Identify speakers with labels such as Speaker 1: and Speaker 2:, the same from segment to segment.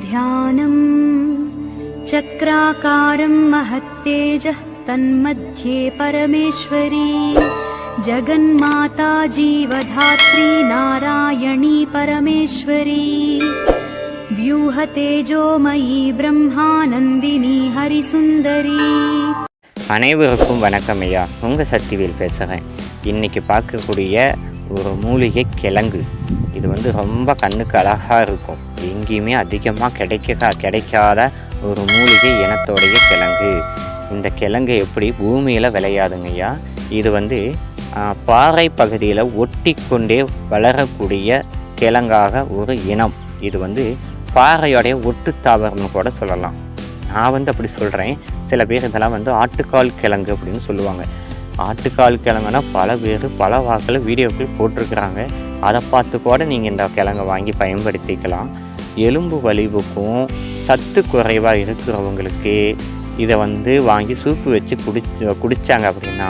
Speaker 1: ध्यानम् चक्राकारं महत्तेजः तन्मध्ये परमेश्वरी जगन्माता जीवधात्री नारायणी परमेश्वरी व्यूहतेजोमयी ब्रह्मानन्दिनी हरिसुन्दरी
Speaker 2: அனைவருக்கும் வணக்கம் ஐயா உங்கள் சக்திவேல் பேசுகிறேன் இன்றைக்கி பார்க்கக்கூடிய ஒரு மூலிகை கிழங்கு இது வந்து ரொம்ப கண்ணுக்கு அழகாக இருக்கும். எங்கேயுமே அதிகமாக கிடைக்க கிடைக்காத ஒரு மூலிகை இனத்தோடைய கிழங்கு. இந்த கிழங்கு எப்படி பூமியில் விளையாதுங்கய்யா இது வந்து பாறை பகுதியில் ஒட்டி கொண்டே வளரக்கூடிய கிழங்காக ஒரு இனம். இது வந்து பாறையோடைய ஒட்டு தாவரம்னு கூட சொல்லலாம். நான் வந்து அப்படி சொல்கிறேன் சில பேர் இதெல்லாம் வந்து ஆட்டுக்கால் கிழங்கு அப்படின்னு சொல்லுவாங்க. ஆட்டுக்கால் கிழங்குனா பல பேர் பல வாக்கில் வீடியோக்கள் போட்டிருக்கிறாங்க. அதை பார்த்து கூட நீங்கள் இந்த கிழங்கை வாங்கி பயன்படுத்திக்கலாம். எலும்பு வலிவுக்கும் சத்து குறைவாக இருக்கிறவங்களுக்கு இதை வந்து வாங்கி சூப்பு வச்சு குடிச்சு குடித்தாங்க அப்படின்னா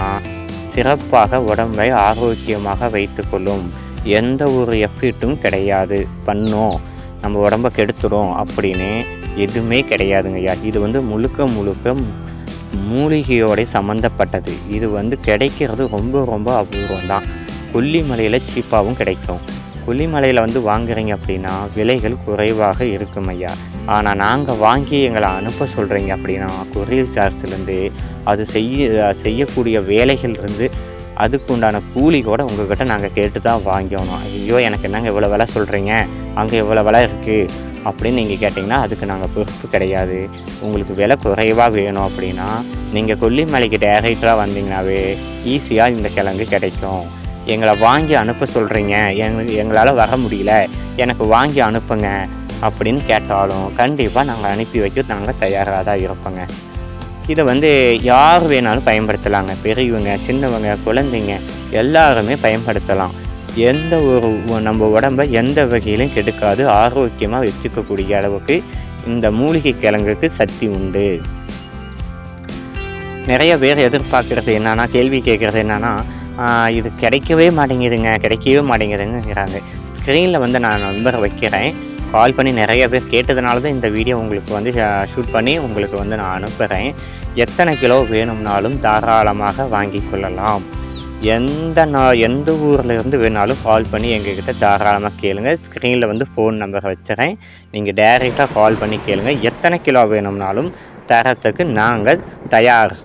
Speaker 2: சிறப்பாக உடம்பை ஆரோக்கியமாக வைத்துக்கொள்ளும். எந்த ஒரு எஃபீட்டும் கிடையாது. பண்ணும் நம்ம உடம்ப கெடுத்துடும் அப்படின்னு எதுவுமே கிடையாதுங்கய்யா இது வந்து முழுக்க முழுக்க மூலிகையோட சம்மந்தப்பட்டது இது வந்து கிடைக்கிறது ரொம்ப ரொம்ப அபூர்வம் தான் கொல்லிமலையில் சீப்பாகவும் கிடைக்கும். கொல்லிமலையில் வந்து வாங்குறீங்க அப்படின்னா விலைகள் குறைவாக இருக்கும் ஐயா. ஆனால் நாங்கள் வாங்கி எங்களை அனுப்ப சொல்கிறீங்க அப்படின்னா கொரியர் சார்ஜ்லேருந்து அது செய்ய செய்யக்கூடிய வேலைகள்லேருந்து அதுக்கு உண்டான கூலி கூட உங்ககிட்ட நாங்கள் கேட்டு தான் வாங்கிக்கணும். ஐயோ எனக்கு என்னங்க இவ்வளோ விலை சொல்கிறீங்க அங்கே இவ்வளோ விலை இருக்குது அப்படின்னு நீங்கள் கேட்டிங்கன்னா அதுக்கு நாங்கள் பொறுப்பு கிடையாது. உங்களுக்கு விலை குறைவாக வேணும் அப்படின்னா நீங்கள் கொல்லிமலைக்கு டேரெக்டாக வந்தீங்கனாவே ஈஸியாக இந்த கிழங்கு கிடைக்கும். எங்களை வாங்கி அனுப்ப சொல்கிறீங்க எங்களுக்கு எங்களால் வர முடியல. எனக்கு வாங்கி அனுப்புங்க அப்படின்னு கேட்டாலும் கண்டிப்பாக நாங்கள் அனுப்பி வைக்க நாங்கள் தயாராக தான் இருப்போங்க. இதை வந்து யார் வேணாலும் பயன்படுத்தலாங்க. பெரியவங்க சின்னவங்க குழந்தைங்க எல்லாருமே பயன்படுத்தலாம். எந்த ஒரு நம்ம உடம்ப எந்த வகையிலும் கெடுக்காது. ஆரோக்கியமாக வச்சுக்கக்கூடிய அளவுக்கு இந்த மூலிகை கிழங்குக்கு சக்தி உண்டு. நிறைய பேர் எதிர்பார்க்குறது என்னன்னா கேள்வி கேட்குறது என்னன்னா இது கிடைக்கவே மாட்டேங்குதுங்க கிடைக்கவே மாட்டேங்குதுங்கிறாங்க. ஸ்க்ரீனில் வந்து நான் நம்பர் வைக்கிறேன். கால் பண்ணி நிறைய பேர் கேட்டதுனால தான் இந்த வீடியோ உங்களுக்கு வந்து ஷூட் பண்ணி உங்களுக்கு வந்து நான் அனுப்புகிறேன் எத்தனை கிலோ வேணும்னாலும் தாராளமாக வாங்கி கொள்ளலாம். எந்த நா எந்த ஊரில் இருந்து வேணாலும் கால் பண்ணி எங்ககிட்ட தாராளமாக கேளுங்க. ஸ்க்ரீனில் வந்து ஃபோன் நம்பர் வச்சுறேன். நீங்கள் டைரெக்டாக கால் பண்ணி கேளுங்க. எத்தனை கிலோ வேணும்னாலும் தரத்துக்கு நாங்கள் தயார்.